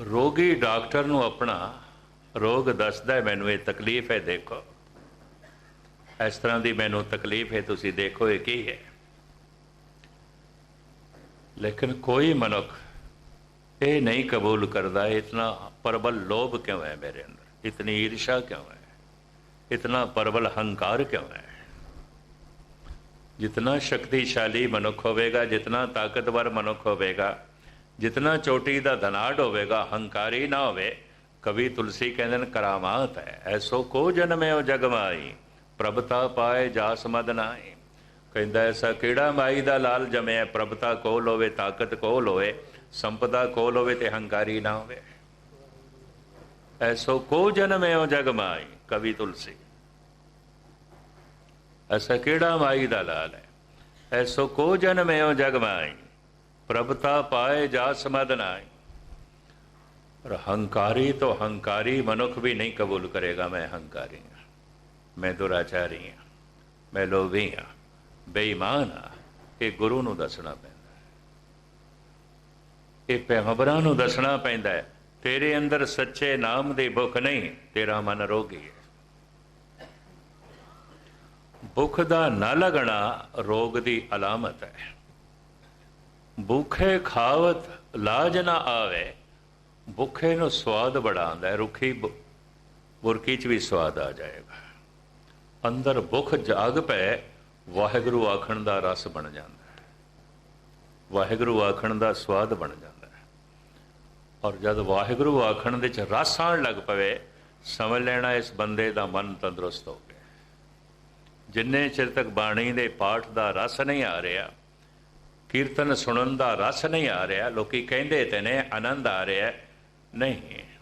ਰੋਗੀ ਡਾਕਟਰ ਨੂੰ ਆਪਣਾ ਰੋਗ ਦੱਸਦਾ ਹੈ, ਮੈਨੂੰ ਇਹ ਤਕਲੀਫ ਹੈ, ਦੇਖੋ। ਇਸ ਤਰ੍ਹਾਂ ਦੀ ਮੈਨੂੰ ਤਕਲੀਫ ਹੈ, ਤੁਸੀਂ ਦੇਖੋ ਇਹ ਕੀ ਹੈ? ਲੇਕਿਨ ਕੋਈ ਮਨੁੱਖ ਇਹ ਨਹੀਂ ਕਬੂਲ ਕਰਦਾ, ਇਤਨਾ ਪ੍ਰਬਲ ਲੋਭ ਕਿਉਂ ਹੈ ਮੇਰੇ ਅੰਦਰ? ਇਤਨੀ ਈਰਸ਼ਾ ਕਿਉਂ ਹੈ? ਇਤਨਾ ਪ੍ਰਬਲ ਹੰਕਾਰ ਕਿਉਂ ਹੈ ਜਿਤਨਾ ਸ਼ਕਤੀਸ਼ਾਲੀ ਮਨੁੱਖ ਹੋਵੇਗਾ ਜਿਤਨਾ ਤਾਕਤਵਰ ਮਨੁੱਖ ਹੋਵੇਗਾ ਜਿਤਨਾ ਚੋਟੀ ਦਾ ਧਨਾੜ ਹੋਵੇਗਾ ਹੰਕਾਰੀ ਨਾ ਹੋਵੇ ਕਵੀ ਤੁਲਸੀ ਕਹਿੰਦੇ ਨੇ ਕਰਾਮਾਤ ਹੈ ਐਸੋ ਕੋ ਜਨਮਿਓ ਜਗਮਾਈ ਪ੍ਰਭਤਾ ਪਾਏ ਜਾਸ ਮਦ ਨਾਹੀ ਕਹਿੰਦਾ ਐਸਾ ਕਿਹੜਾ ਮਾਈ ਦਾ ਲਾਲ ਜਮਿਆ ਪ੍ਰਭਤਾ ਕੋਲ ਹੋਵੇ ਤਾਕਤ ਕੋਲ ਹੋਵੇ ਸੰਪਦਾ ਕੋਲ ਹੋਵੇ ਤੇ ਹੰਕਾਰੀ ਨਾ ਹੋਵੇ ਐਸੋ ਕੋ ਜਨਮਿਓ ਜਗਮਾਈ ਕਵੀ ਤੁਲਸੀ ਐਸਾ ਕਿਹੜਾ ਮਾਈ ਦਾ ਲਾਲ ਹੈ ਐਸੋ ਕੋ ਜਨਮਿਓ ਜਗਮਾਈ ਪ੍ਰਭਤਾ ਪਾਏ ਜਾ ਸਮਦ ਨਾਈ ਪਰ ਹੰਕਾਰੀ ਤੋਂ ਹੰਕਾਰੀ ਮਨੁੱਖ ਵੀ ਨਹੀਂ ਕਬੂਲ ਕਰੇਗਾ ਮੈਂ ਹੰਕਾਰੀ ਹਾਂ ਮੈਂ ਦੁਰਾਚਾਰੀ ਹਾਂ ਮੈਂ ਲੋਭੀ ਹਾਂ ਬੇਈਮਾਨ ਹਾਂ ਇਹ ਗੁਰੂ ਨੂੰ ਦੱਸਣਾ ਪੈਂਦਾ ਹੈ। ਇਹ ਪੈਗੰਬਰਾਂ ਨੂੰ ਦੱਸਣਾ ਪੈਂਦਾ ਹੈ ਤੇਰੇ ਅੰਦਰ ਸੱਚੇ ਨਾਮ ਦੀ ਭੁੱਖ ਨਹੀਂ, ਤੇਰਾ ਮਨ ਰੋਗੀ ਹੈ। ਭੁੱਖ ਦਾ ਨਾ ਲੱਗਣਾ ਰੋਗ ਦੀ ਅਲਾਮਤ ਹੈ। ਭੁੱਖੇ ਖਾਵਤ ਲਾਜ ਨਾ ਆਵੇ, ਭੁੱਖੇ ਨੂੰ ਸਵਾਦ ਬੜਾ ਆਉਂਦਾ ਹੈ। ਰੁੱਖੀ ਬੁਰਕੀ 'ਚ ਵੀ ਸਵਾਦ ਆ ਜਾਏਗਾ। ਅੰਦਰ ਭੁੱਖ ਜਾਗ ਪਏ ਵਾਹਿਗੁਰੂ ਆਖਣ ਦਾ ਰਸ ਬਣ ਜਾਂਦਾ ਹੈ। ਵਾਹਿਗੁਰੂ ਆਖਣ ਦਾ ਸਵਾਦ ਬਣ ਜਾਂਦਾ ਔਰ ਜਦ ਵਾਹਿਗੁਰੂ ਆਖਣ ਦੇ ਚ ਰਸ ਆਉਣ ਲੱਗ ਪਵੇ, ਸਮਝ ਲੈਣਾ ਇਸ ਬੰਦੇ ਦਾ ਮਨ ਤੰਦਰੁਸਤ ਹੋ ਗਿਆ। ਜਿੰਨੇ ਚਿਰ ਤੱਕ ਬਾਣੀ ਦੇ ਪਾਠ ਦਾ ਰਸ ਨਹੀਂ ਆ ਰਿਹਾ, ਕੀਰਤਨ ਸੁਣਨ ਦਾ ਰਸ ਨਹੀਂ ਆ ਰਿਹਾ, ਲੋਕੀ ਕਹਿੰਦੇ ਤੇ ਨੇ, ਆਨੰਦ ਆ ਰਿਹਾ। ਨਹੀਂ,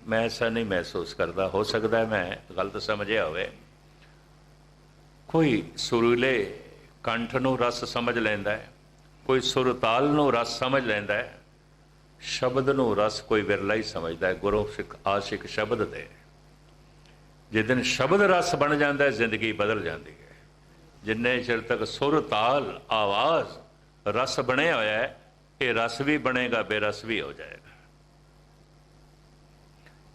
ਮੈਂ ਐਸਾ ਨਹੀਂ ਮਹਿਸੂਸ ਕਰਦਾ। ਹੋ ਸਕਦਾ ਮੈਂ ਗਲਤ ਸਮਝਿਆ ਹੋਵੇ। ਕੋਈ ਸੁਰੀਲੇ ਕੰਠ ਨੂੰ ਰਸ ਸਮਝ ਲੈਂਦਾ ਹੈ, ਕੋਈ ਸੁਰ ਤਾਲ ਨੂੰ ਰਸ ਸਮਝ ਲੈਂਦਾ ਹੈ ਸ਼ਬਦ ਨੂੰ ਰਸ ਕੋਈ ਵਿਰਲਾ ਹੀ ਸਮਝਦਾ ਹੈ, ਗੁਰੂ ਸਿੱਖ ਆਸ਼ਿਕ ਸ਼ਬਦ ਦੇ। ਜਿੱਦਨ ਸ਼ਬਦ ਰਸ ਬਣ ਜਾਂਦਾ ਹੈ, ਜ਼ਿੰਦਗੀ ਬਦਲ ਜਾਂਦੀ ਹੈ। ਜਿੰਨੇ ਚਿਰ ਤੱਕ ਸੁਰ, ਤਾਲ, ਆਵਾਜ਼ ਰਸ ਬਣਿਆ ਹੋਇਆ ਹੈ, ਇਹ ਰਸ ਵੀ ਬਣੇਗਾ, ਬੇਰਸ ਵੀ ਹੋ ਜਾਏਗਾ।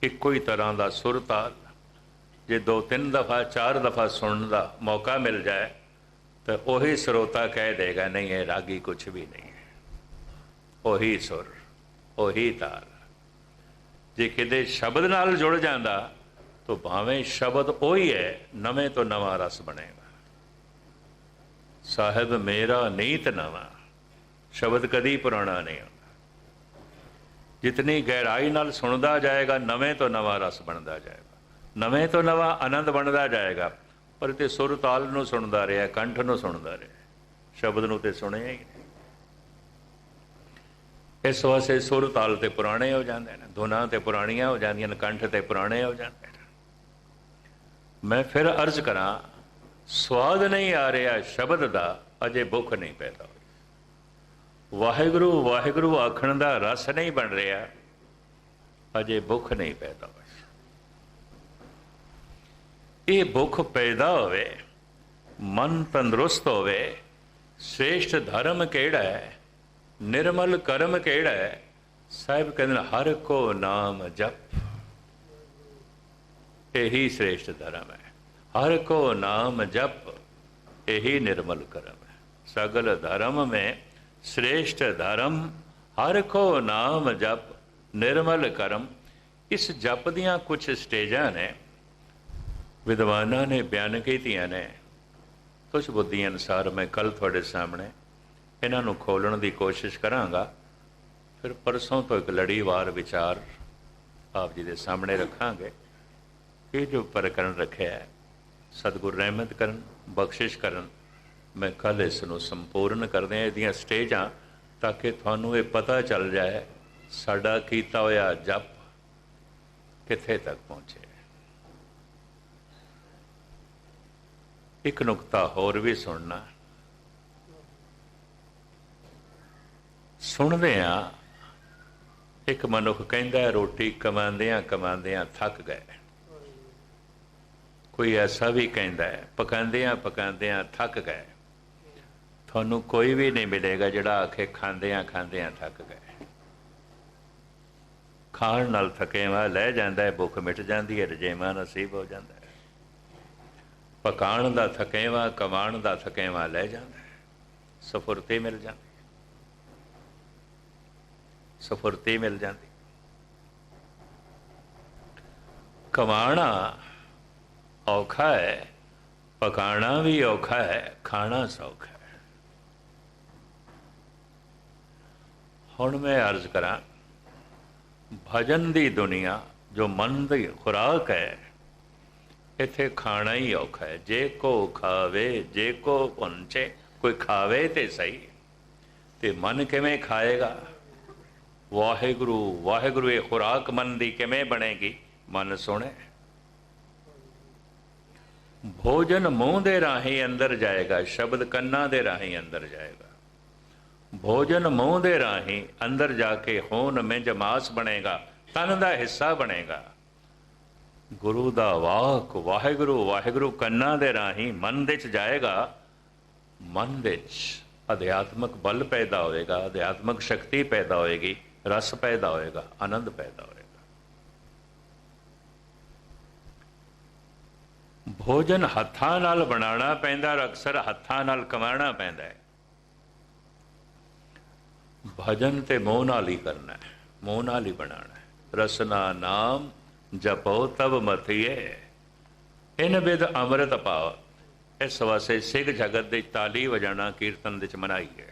ਇੱਕੋ ਹੀ ਤਰ੍ਹਾਂ ਦਾ ਸੁਰ, ਤਾਲ, ਜੇ ਦੋ ਤਿੰਨ ਦਫਾ, ਚਾਰ ਦਫਾ ਸੁਣਨ ਦਾ ਮੌਕਾ ਮਿਲ ਜਾਏ, ਤਾਂ ਉਹੀ ਸਰੋਤਾ ਕਹਿ ਦੇਗਾ, ਨਹੀਂ, ਇਹ ਰਾਗੀ ਕੁਝ ਵੀ ਨਹੀਂ ਹੈ। ਉਹੀ ਸੁਰ। ਉਹੀ ਤਾਲ। ਜੇ ਕਿਤੇ ਸ਼ਬਦ ਨਾਲ ਜੁੜ ਜਾਂਦਾ, ਤਾਂ ਭਾਵੇਂ ਸ਼ਬਦ ਉਹੀ ਹੈ, ਨਵੇਂ ਤੋਂ ਨਵਾਂ ਰਸ ਬਣੇਗਾ। ਸਾਹਿਬ, ਮੇਰਾ ਨੀਤ ਨਵਾਂ, ਸ਼ਬਦ ਕਦੀ ਪੁਰਾਣਾ ਨਹੀਂ ਹੁੰਦਾ। ਜਿਤਨੀ ਗਹਿਰਾਈ ਨਾਲ ਸੁਣਦਾ ਜਾਏਗਾ, ਨਵੇਂ ਤੋਂ ਨਵਾਂ ਰਸ ਬਣਦਾ ਜਾਏਗਾ। ਨਵੇਂ ਤੋਂ ਨਵਾਂ ਆਨੰਦ ਬਣਦਾ ਜਾਏਗਾ, ਪਰ ਤੇ ਸੁਰ ਤਾਲ ਨੂੰ ਸੁਣਦਾ ਰਿਹਾ, ਕੰਠ ਨੂੰ ਸੁਣਦਾ ਰਿਹਾ। ਸ਼ਬਦ ਨੂੰ ਤੇ ਸੁਣਿਆ ਹੀ ਨਹੀਂ। ਇਸ ਵਾਸਤੇ ਸੁਰ ਤਾਲ ਤੇ ਪੁਰਾਣੇ ਹੋ ਜਾਂਦੇ ਨੇ, ਧੁਨਾਂ ਤੇ ਪੁਰਾਣੀਆਂ ਹੋ ਜਾਂਦੀਆਂ ਨੇ, ਕੰਠ ਤੇ ਪੁਰਾਣੇ ਹੋ ਜਾਂਦੇ ਨੇ। ਮੈਂ ਫਿਰ ਅਰਜ਼ ਕਰਾਂ, ਸਵਾਦ ਨਹੀਂ ਆ ਰਿਹਾ ਸ਼ਬਦ ਦਾ, ਅਜੇ ਭੁੱਖ ਨਹੀਂ ਪੈਦਾ ਹੋਈ। ਵਾਹਿਗੁਰੂ ਵਾਹਿਗੁਰੂ ਆਖਣ ਦਾ ਰਸ ਨਹੀਂ ਬਣ ਰਿਹਾ, ਅਜੇ ਭੁੱਖ ਨਹੀਂ ਪੈਦਾ ਹੋਈ। ਇਹ ਭੁੱਖ ਪੈਦਾ ਹੋਵੇ, ਮਨ ਤੰਦਰੁਸਤ ਹੋਵੇ, ਸ੍ਰੇਸ਼ਟ ਧਰਮ ਕਿਹੜਾ ਹੈ? ਨਿਰਮਲ ਕਰਮ ਕਿਹੜਾ ਹੈ ਸਾਹਿਬ ਕਹਿੰਦੇ ਨੇ ਹਰ ਕੋ ਨਾਮ ਜਪ ਇਹੀ ਸ੍ਰੇਸ਼ਟ ਧਰਮ ਹੈ ਹਰ ਕੋ ਨਾਮ ਜਪ ਇਹੀ ਨਿਰਮਲ ਕਰਮ ਹੈ ਸਗਲ ਧਰਮ में श्रेष्ठ धर्म ਹਰ ਕੋ ਨਾਮ ਜਪ ਨਿਰਮਲ ਕਰਮ ਇਸ ਜਪ ਦੀਆਂ ਕੁਝ ਸਟੇਜਾਂ ਨੇ ਵਿਦਵਾਨਾਂ ਨੇ ਬਿਆਨ ਕੀਤੀਆਂ ਨੇ ਕੁਝ ਬੁੱਧੀ ਅਨਸਾਰ ਮੈਂ ਕੱਲ ਤੁਹਾਡੇ ਸਾਹਮਣੇ ਇਹਨਾਂ ਨੂੰ ਖੋਲਣ ਦੀ ਕੋਸ਼ਿਸ਼ ਕਰਾਂਗਾ, ਫਿਰ ਪਰਸੋਂ ਤੋਂ ਇੱਕ ਲੜੀਵਾਰ ਵਿਚਾਰ ਆਪ ਜੀ ਦੇ ਸਾਹਮਣੇ ਰੱਖਾਂਗੇ। ਇਹ ਜੋ ਪ੍ਰਕਰਨ ਰੱਖਿਆ ਹੈ, ਸਤਿਗੁਰ ਰਹਿਮਤ ਕਰਨ, ਬਖਸ਼ਿਸ਼ ਕਰਨ, ਮੈਂ ਕੱਲ ਇਸ ਨੂੰ ਸੰਪੂਰਨ ਕਰਦੇ ਹਾਂ, ਇਹਦੀਆਂ ਸਟੇਜਾਂ, ਤਾਂ ਕਿ ਤੁਹਾਨੂੰ ਇਹ ਪਤਾ ਚੱਲ ਜਾਏ, ਸਾਡਾ ਕੀਤਾ ਹੋਇਆ ਜਪ ਕਿੱਥੇ ਤੱਕ ਪਹੁੰਚੇ ਇੱਕ ਨੁਕਤਾ ਹੋਰ ਵੀ ਸੁਣਨਾ। ਸੁਣਦੇ ਆ ਇੱਕ ਮਨੁੱਖ ਕਹਿੰਦਾ ਰੋਟੀ ਕਮਾਉਂਦਿਆਂ ਕਮਾਉਂਦਿਆਂ ਥੱਕ ਗਏ। ਕੋਈ ਐਸਾ ਵੀ ਕਹਿੰਦਾ ਹੈ, ਪਕਾਉਂਦਿਆਂ ਪਕਾਉਂਦਿਆਂ ਥੱਕ ਗਏ। ਤੁਹਾਨੂੰ ਕੋਈ ਵੀ ਨਹੀਂ ਮਿਲੇਗਾ ਜਿਹੜਾ ਆਖੇ ਖਾਂਦਿਆਂ ਖਾਂਦਿਆਂ ਥੱਕ ਗਏ। ਖਾਣ ਨਾਲ ਥਕੇਵਾ ਲੈ ਜਾਂਦਾ ਹੈ, ਭੁੱਖ ਮਿਟ ਜਾਂਦੀ ਹੈ, ਰਜੇਵਾ ਨਸੀਬ ਹੋ ਜਾਂਦਾ ਹੈ। ਪਕਾਣ ਦਾ ਥਕੇਵਾ ਕਮਾਣ ਦਾ ਥਕੇਵਾ ਲੈ ਜਾਂਦਾ ਹੈ। ਸਫੁਰਤੀ ਮਿਲ ਜਾਂਦੀ ਸਫੁਰਤੀ ਮਿਲ ਜਾਂਦੀ। ਕਮਾਣਾ ਔਖਾ ਹੈ, ਪਕਾਣਾ ਵੀ ਔਖਾ ਹੈ, ਖਾਣਾ ਸੌਖਾ ਹੈ। ਹੁਣ ਮੈਂ ਅਰਜ਼ ਕਰਾਂ, ਭਜਨ ਦੀ ਦੁਨੀਆ ਜੋ ਮਨ ਦੀ ਖੁਰਾਕ ਹੈ, ਇੱਥੇ ਖਾਣਾ ਹੀ ਔਖਾ ਹੈ। ਜੇ ਕੋ ਖਾਵੇ, ਜੇ ਕੋ ਪਹੁੰਚੇ, ਕੋਈ ਖਾਵੇ ਤੇ ਸਹੀ, ਤੇ ਮਨ ਕਿਵੇਂ ਖਾਏਗਾ? ਵਾਹਿਗੁਰੂ ਵਾਹਿਗੁਰੂ ਇਹ ਖੁਰਾਕ ਮਨ ਦੀ ਕਿਵੇਂ ਬਣੇਗੀ? ਮਨ ਸੁਣੇ। ਭੋਜਨ ਮੂੰਹ ਦੇ ਰਾਹੀਂ ਅੰਦਰ ਜਾਏਗਾ, ਸ਼ਬਦ ਕੰਨਾਂ ਦੇ ਰਾਹੀਂ ਅੰਦਰ ਜਾਏਗਾ। ਭੋਜਨ ਮੂੰਹ ਦੇ ਰਾਹੀਂ ਅੰਦਰ ਜਾ ਕੇ ਹੋਣ ਮਿੰਜ, ਮਾਸ ਬਣੇਗਾ, ਤਨ ਦਾ ਹਿੱਸਾ ਬਣੇਗਾ। ਗੁਰੂ ਦਾ ਵਾਕ ਵਾਹਿਗੁਰੂ ਵਾਹਿਗੁਰੂ ਕੰਨਾਂ ਦੇ ਰਾਹੀਂ ਮਨ ਵਿੱਚ ਜਾਏਗਾ। ਮਨ ਵਿੱਚ ਅਧਿਆਤਮਕ ਬਲ ਪੈਦਾ ਹੋਏਗਾ, ਅਧਿਆਤਮਕ ਸ਼ਕਤੀ ਪੈਦਾ ਹੋਏਗੀ। ਰਸ ਪੈਦਾ ਹੋਏਗਾ, ਆਨੰਦ ਪੈਦਾ ਹੋਏਗਾ। ਭੋਜਨ ਹੱਥਾਂ ਨਾਲ ਬਣਾਉਣਾ ਪੈਂਦਾ, ਔਰ ਅਕਸਰ ਹੱਥਾਂ ਨਾਲ ਕਮਾਉਣਾ ਪੈਂਦਾ ਹੈ। ਭਜਨ ਤੇ ਮੋਹ ਨਾਲ ਹੀ ਕਰਨਾ ਹੈ, ਮੋਹ ਨਾਲ ਹੀ ਬਣਾਉਣਾ ਹੈ। ਰਸਨਾ ਨਾਮ ਜਪੋ ਤਬ ਮਥਿਏ ਇਨ ਬਿਦ ਅੰਮ੍ਰਿਤ ਪਾਵ ਇਸ ਵਾਸਤੇ ਸਿੱਖ ਜਗਤ ਦੇ ਤਾਲੀ ਵਜਾਣਾ ਕੀਰਤਨ ਵਿੱਚ ਮਨਾਈ ਹੈ।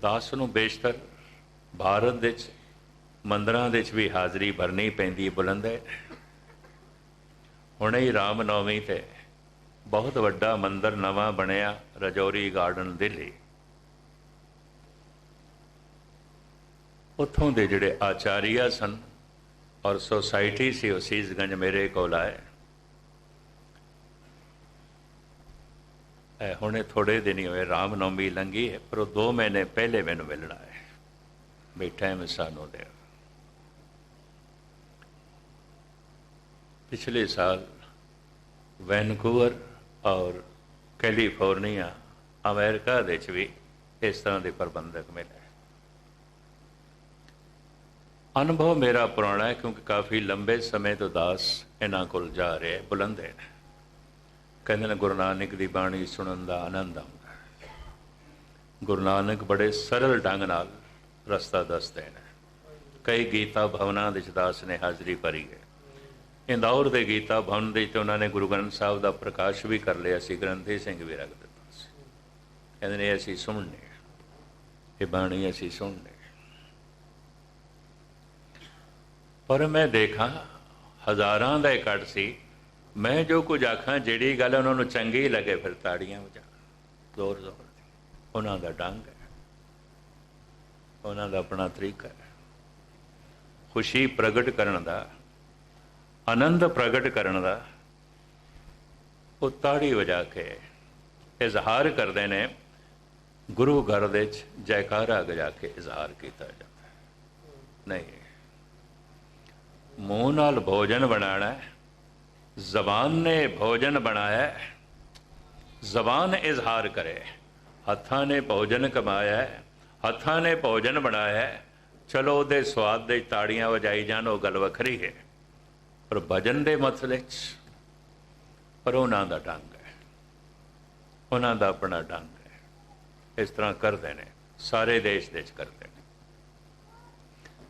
ਦਾਸ ਨੂੰ ਬੇਸ਼ਤਰ, ਭਾਰਤ ਵਿੱਚ ਮੰਦਰਾਂ ਵਿੱਚ ਵੀ ਹਾਜ਼ਰੀ ਭਰਨੀ ਪੈਂਦੀ ਬੁਲੰਦ ਹੈ। ਹੁਣੇ ਹੀ ਰਾਮ ਨਵਮੀ ਤੇ ਬਹੁਤ ਵੱਡਾ ਮੰਦਰ ਨਵਾਂ ਬਣਿਆ ਰਜੌਰੀ ਗਾਰਡਨ ਦਿੱਲੀ ਉੱਥੋਂ ਦੇ ਜਿਹੜੇ ਆਚਾਰੀਆ ਸਨ ਔਰ ਸੋਸਾਇਟੀ ਸੀ ਉਹ ਸੀਸਗੰਜ ਮੇਰੇ ਕੋਲ ਆਏ ਇਹ ਹੁਣੇ ਥੋੜੇ ਦਿਨ ਹੀ ਹੋਏ ਰਾਮ ਨਵਮੀ ਲੰਗੀ ਹੈ, ਪਰ ਉਹ 2 ਮਹੀਨੇ ਪਹਿਲੇ ਮੈਨੂੰ ਮਿਲਣਾ ਹੈ। ਬੈਠਾ ਮੈਂ ਸਾਨੂੰ ਦੇ ਪਿਛਲੇ ਸਾਲ ਵੈਨਕੂਵਰ ਔਰ ਕੈਲੀਫੋਰਨੀਆ ਅਮਰੀਕਾ ਦੇ ਵਿੱਚ ਵੀ ਇਸ ਤਰ੍ਹਾਂ ਦੇ ਪ੍ਰਬੰਧਕ ਮਿਲੇ। ਅਨੁਭਵ ਮੇਰਾ ਪੁਰਾਣਾ ਹੈ, ਕਿਉਂਕਿ ਕਾਫੀ ਲੰਬੇ ਸਮੇਂ ਤੋਂ ਦਾਸ ਇਹਨਾਂ ਕੋਲ ਜਾ ਰਹੇ ਬੁਲੰਦੇ ਨੇ ਕਹਿੰਦੇ ਨੇ ਗੁਰੂ ਨਾਨਕ ਦੀ ਬਾਣੀ ਸੁਣਨ ਦਾ ਆਨੰਦ ਆਉਂਦਾ ਗੁਰੂ ਨਾਨਕ ਬੜੇ ਸਰਲ ਢੰਗ ਨਾਲ ਰਸਤਾ ਦੱਸਦੇ ਨੇ। ਕਈ ਗੀਤਾ ਭਵਨਾਂ ਦੇ ਵਿੱਚ ਦਾਸ ਨੇ ਹਾਜ਼ਰੀ ਭਰੀ ਹੈ। ਇੰਦੌਰ ਦੇ ਗੀਤਾ ਭਵਨ ਦੇ ਵਿੱਚ ਉਹਨਾਂ ਨੇ ਗੁਰੂ ਗ੍ਰੰਥ ਸਾਹਿਬ ਦਾ ਪ੍ਰਕਾਸ਼ ਵੀ ਕਰ ਲਿਆ ਸੀ, ਗ੍ਰੰਥੀ ਸਿੰਘ ਵੀ ਰੱਖ ਦਿੱਤਾ ਸੀ। ਕਹਿੰਦੇ ਨੇ ਅਸੀਂ ਸੁਣਨੇ ਇਹ ਬਾਣੀ ਅਸੀਂ ਸੁਣਨੇ ਪਰ ਮੈਂ ਦੇਖਾਂ ਹਜ਼ਾਰਾਂ ਦਾ ਇਕੱਠ ਸੀ। ਮੈਂ ਜੋ ਕੁਝ ਆਖਾਂ, ਜਿਹੜੀ ਗੱਲ ਉਹਨਾਂ ਨੂੰ ਚੰਗੀ ਲੱਗੇ, ਫਿਰ ਤਾੜੀਆਂ ਵਜਾ। ਜ਼ੋਰ ਜ਼ੋਰ ਉਹਨਾਂ ਦਾ ਡੰਗ ਹੈ। ਉਹਨਾਂ ਦਾ ਆਪਣਾ ਤਰੀਕਾ ਹੈ। ਖੁਸ਼ੀ ਪ੍ਰਗਟ ਕਰਨ ਦਾ, ਆਨੰਦ ਪ੍ਰਗਟ ਕਰਨ ਦਾ, ਉਹ ਤਾੜੀ ਵਜਾ ਕੇ ਇਜ਼ਹਾਰ ਕਰਦੇ ਨੇ। ਗੁਰੂ ਘਰ ਦੇ ਵਿੱਚ ਜੈਕਾਰਾ ਗਜਾ ਕੇ ਇਜ਼ਹਾਰ ਕੀਤਾ ਜਾਂਦਾ ਨਹੀਂ। ਮੂੰਹ ਨਾਲ ਭੋਜਨ ਬਣਾਣਾ ਹੈ। ਜ਼ਬਾਨ ਨੇ ਭੋਜਨ ਬਣਾਇਆ ਜ਼ਬਾਨ ਇਜ਼ਹਾਰ ਕਰੇ। ਹੱਥਾਂ ਨੇ ਭੋਜਨ ਕਮਾਇਆ ਹੱਥਾਂ ਨੇ ਭੋਜਨ ਬਣਾਇਆ ਚਲੋ ਉਹਦੇ ਸਵਾਦ ਦੇ ਤਾੜੀਆਂ ਵਜਾਈ ਜਾਣ, ਉਹ ਗੱਲ ਵੱਖਰੀ ਹੈ। ਪਰ ਭਜਨ ਦੇ ਮਸਲੇ 'ਚ ਪਰ ਉਹਨਾਂ ਦਾ ਢੰਗ ਹੈ। ਉਹਨਾਂ ਦਾ ਆਪਣਾ ਢੰਗ ਹੈ। ਇਸ ਤਰ੍ਹਾਂ ਕਰਦੇ ਨੇ। ਸਾਰੇ ਦੇਸ਼ ਦੇ ਵਿੱਚ ਕਰਦੇ ਨੇ।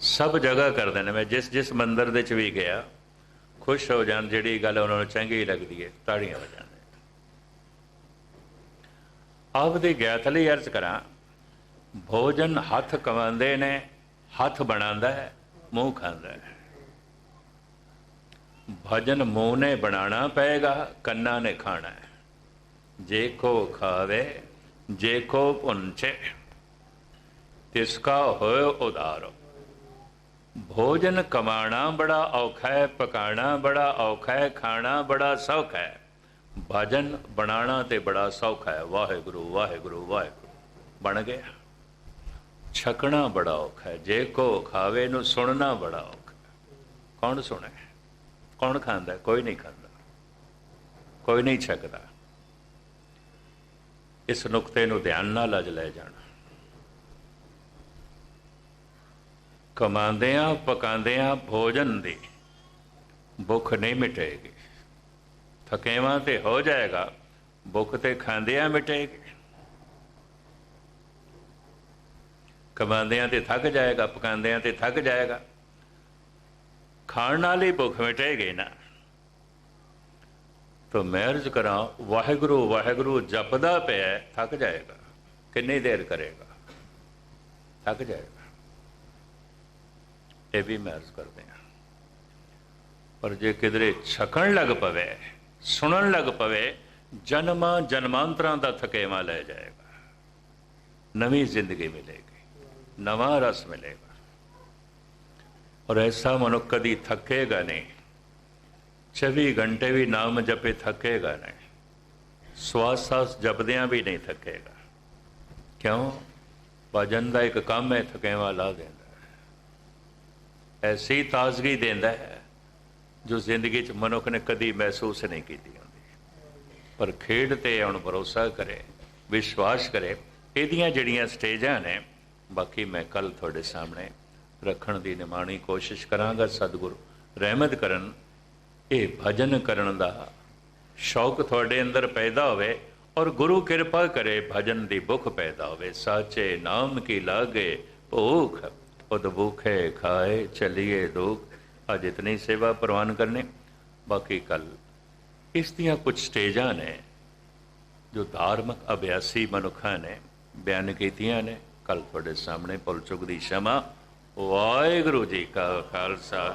ਸਭ ਜਗ੍ਹਾ ਕਰਦੇ ਨੇ। ਮੈਂ ਜਿਸ ਜਿਸ ਮੰਦਰ ਦੇ ਵਿੱਚ ਵੀ ਗਿਆ ਖੁਸ਼ ਹੋ ਜਾਣ, ਜਿਹੜੀ ਗੱਲ ਉਹਨਾਂ ਨੂੰ ਚੰਗੀ ਲੱਗਦੀ ਹੈ, ਤਾੜੀਆਂ ਵਜਾਉਂਦੇ ਆਪ ਗਿਆਤ ਲਈ ਅਰਜ਼ ਕਰਾਂ, ਭੋਜਨ ਹੱਥ ਕਮਾਉਂਦੇ ਨੇ, ਹੱਥ ਬਣਾਉਂਦਾ ਹੈ, ਮੂੰਹ ਖਾਂਦਾ ਹੈ। ਭਜਨ ਮੂੰਹ ਨੇ ਬਣਾਉਣਾ ਪਏਗਾ, ਕੰਨਾਂ ਨੇ ਖਾਣਾ ਹੈ। ਜੇ ਕੋ ਖਾਵੇ, ਜੇ ਕੋ ਪੁੰਚੇ ਤਿਸ ਕਾ ਹੋਏ ਉਦਾਰੋ। ਭੋਜਨ ਕਮਾਣਾ ਬੜਾ ਔਖਾ ਹੈ, ਪਕਾਣਾ ਬੜਾ ਔਖਾ ਹੈ, ਖਾਣਾ ਬੜਾ ਸੌਖਾ ਹੈ। ਭਜਨ ਬਣਾਣਾ ਤੇ ਬੜਾ ਸੌਖਾ ਹੈ। ਵਾਹਿਗੁਰੂ ਵਾਹਿਗੁਰੂ ਵਾਹਿਗੁਰੂ। ਬਣ ਗਿਆ। ਛਕਣਾ ਬੜਾ ਔਖਾ ਹੈ। ਜੇ ਕੋ ਖਾਵੇ ਨੂੰ ਸੁਣਨਾ ਬੜਾ ਔਖਾ ਕੌਣ ਸੁਣੇ? ਕੌਣ ਖਾਂਦਾ? ਕੋਈ ਨਹੀਂ ਖਾਂਦਾ। ਕੋਈ ਨਹੀਂ ਛਕਦਾ। ਇਸ ਨੁਕਤੇ ਨੂੰ ਧਿਆਨ ਨਾਲ ਅਜ ਲੈ ਜਾਣਾ। ਕਮਾਉਂਦਿਆਂ ਪਕਾਉਂਦਿਆਂ ਭੋਜਨ ਦੀ। ਭੁੱਖ ਨਹੀਂ ਮਿਟੇਗੀ। ਥਕੇਵਾਂ ਤੇ ਹੋ ਜਾਏਗਾ, ਭੁੱਖ ਤੇ ਖਾਂਦਿਆਂ ਮਿਟੇਗੀ। ਕਮਾਉਂਦਿਆਂ ਤੇ ਥੱਕ ਜਾਏਗਾ, ਪਕਾਉਂਦਿਆਂ ਤੇ ਥੱਕ ਜਾਏਗਾ। ਖਾਣ ਨਾਲ ਹੀ ਭੁੱਖ ਮਿਟੇਗੀ ਨਾ। ਤੋ ਮੈਂ ਅਰਜ਼ ਕਰਾਂ, ਵਾਹਿਗੁਰੂ ਵਾਹਿਗੁਰੂ ਜਪਦਾ ਪਿਆ, ਥੱਕ ਜਾਏਗਾ। ਕਿੰਨੀ ਦੇਰ ਕਰੇਗਾ? ਥੱਕ ਜਾਏਗਾ। ਇਹ ਵੀ ਮੈਂ ਅਰਜ਼ ਕਰਦੇ ਹਾਂ। ਪਰ ਜੇ ਕਿਧਰੇ ਛਕਣ ਲੱਗ ਪਵੇ, ਸੁਣਨ ਲੱਗ ਪਵੇ, ਜਨਮਾਂ ਜਨਮਾਂਤਰਾਂ ਦਾ ਥਕੇਵਾ ਲੈ ਜਾਏਗਾ। ਨਵੀਂ ਜ਼ਿੰਦਗੀ ਮਿਲੇਗੀ, ਨਵਾਂ ਰਸ ਮਿਲੇਗਾ। ਔਰ ਐਸਾ ਮਨੁੱਖ ਕਦੀ ਥੱਕੇਗਾ ਨਹੀਂ। 24 ਘੰਟੇ ਵੀ ਨਾਮ ਜਪੇ ਥੱਕੇਗਾ ਨਹੀਂ। ਸਵਾਸ ਸਾਸ ਜਪਦਿਆਂ ਵੀ ਨਹੀਂ ਥੱਕੇਗਾ। ਕਿਉਂ? ਭਜਨ ਦਾ ਇੱਕ ਕੰਮ ਹੈ, ਥਕੇਵਾ ਲਾ ਦਿੰਦਾ ਐਸੀ ਤਾਜ਼ਗੀ ਦਿੰਦਾ ਹੈ ਜੋ ਜ਼ਿੰਦਗੀ 'ਚ ਮਨੁੱਖ ਨੇ ਕਦੀ ਮਹਿਸੂਸ ਨਹੀਂ ਕੀਤੀ ਹੁੰਦੀ। ਪਰ ਖੇਡ ਤੇ ਹੁਣ ਭਰੋਸਾ ਕਰੇ, ਵਿਸ਼ਵਾਸ ਕਰੇ, ਇਹਦੀਆਂ ਜਿਹੜੀਆਂ ਸਟੇਜਾਂ ਨੇ, ਬਾਕੀ ਮੈਂ ਕੱਲ ਤੁਹਾਡੇ ਸਾਹਮਣੇ ਰੱਖਣ ਦੀ ਨਿਮਾਣੀ ਕੋਸ਼ਿਸ਼ ਕਰਾਂਗਾ, ਸਤਿਗੁਰੂ ਰਹਿਮਤ ਕਰਨ, ਇਹ ਭਜਨ ਕਰਨ ਦਾ ਸ਼ੌਕ ਤੁਹਾਡੇ ਅੰਦਰ ਪੈਦਾ ਹੋਵੇ ਔਰ ਗੁਰੂ ਕਿਰਪਾ ਕਰੇ ਭਜਨ ਦੀ ਭੁੱਖ ਪੈਦਾ ਹੋਵੇ। ਸਾਚੇ ਨਾਮ ਕੀ ਲਾਗੇ ਭੂਖ ਉਦ ਭੂਖੇ ਖਾਏ, ਚਲੀਏ ਦੁਖ। ਅੱਜ ਇਤਨੀ ਸੇਵਾ ਪ੍ਰਵਾਨ ਕਰਨੇ, ਬਾਕੀ ਕੱਲ। ਇਸ ਦੀਆਂ ਕੁਝ ਸਟੇਜਾਂ ਨੇ, ਜੋ ਧਾਰਮਿਕ ਅਭਿਆਸੀ ਮਨੁੱਖਾਂ ਨੇ ਬਿਆਨ ਕੀਤੀਆਂ ਨੇ। ਕੱਲ ਤੁਹਾਡੇ ਸਾਹਮਣੇ ਭੁੱਲ ਚੁੱਕ ਦੀ ਸ਼ਮਾ। ਵਾਹਿਗੁਰੂ ਜੀ ਕਾ ਖਾਲਸਾ।